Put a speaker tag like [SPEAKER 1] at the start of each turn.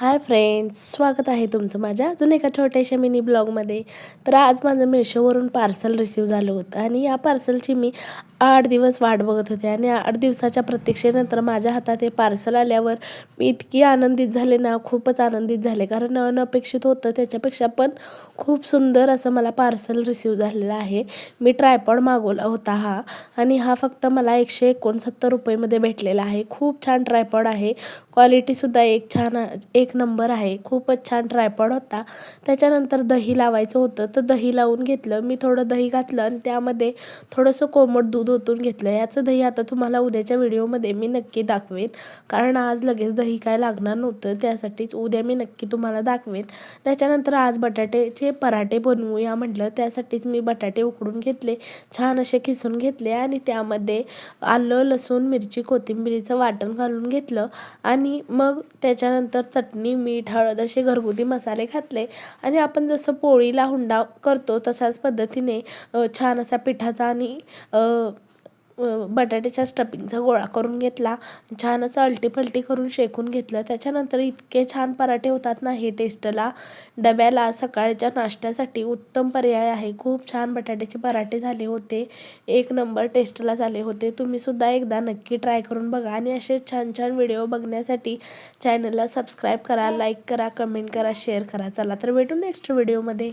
[SPEAKER 1] Hi friends स्वागत आहे तुमचं माझ्या अजून एका छोट्याशा मिनी ब्लॉगमध्ये. तर आज माझं मेशोवरून पार्सल रिसीव झालं होतं आणि या पार्सलची मी आठ दिवस वाट बघत होते आणि आठ दिवसाच्या प्रतीक्षेनंतर माझ्या हातात हे पार्सल आल्यावर मी इतकी आनंदित झाले ना खूपच आनंदित झाले. कारण अनपेक्षित होतं त्याच्यापेक्षा पण खूप सुंदर असं मला पार्सल रिसीव झालेलं आहे. मी ट्रायपॉड मागवला होता हा आणि हा फक्त मला एकशे एकोणसत्तर रुपयेमध्ये भेटलेला आहे. खूप छान ट्रायपॉड आहे. क्वालिटीसुद्धा एक छान एक नंबर आहे. खूपच छान ट्रायपॉड होता. त्याच्यानंतर दही लावायचं होतं. तर दही लावून घेतलं. मी थोडं दही घातलं आणि त्यामध्ये थोडंसं कोमट दूध ओतून घेतलं. याचं दही आता तुम्हाला उद्याच्या व्हिडिओमध्ये मी नक्की दाखवेन. कारण आज लगेच दही काय लागणार नव्हतं. त्यासाठीच उद्या मी नक्की तुम्हाला दाखवेन. त्याच्यानंतर आज बटाट्याचे पराठे बनवूया म्हटलं. त्यासाठीच मी बटाटे उकडून घेतले. छान असे खिसून घेतले आणि त्यामध्ये आलं लसूण मिरची कोथिंबिरीचं वाटण घालून घेतलं. आणि आणि मग त्याच्यानंतर चटणी मीठ हळद असे घरगुती मसाले घातले. आणि आपण जसं पोळीला हुंडा करतो तशाच पद्धतीने छान असा पिठाचा आणि बटाट्याच्या स्टफिंगचा गोळा करून घेतला. छान असं अल्टीपल्टी करून शेकून घेतलं. त्याच्यानंतर इतके छान पराठे होतात ना हे टेस्टला डब्याला सकाळच्या नाश्त्यासाठी उत्तम पर्याय आहे. खूप छान बटाट्याचे पराठे झाले होते. एक नंबर टेस्टला झाले होते. तुम्हीसुद्धा एकदा नक्की ट्राय करून बघा आणि असे छान छान व्हिडिओ बघण्यासाठी चॅनलला सबस्क्राईब करा लाईक करा कमेंट करा शेअर करा. चला तर भेटू नेक्स्ट व्हिडिओमध्ये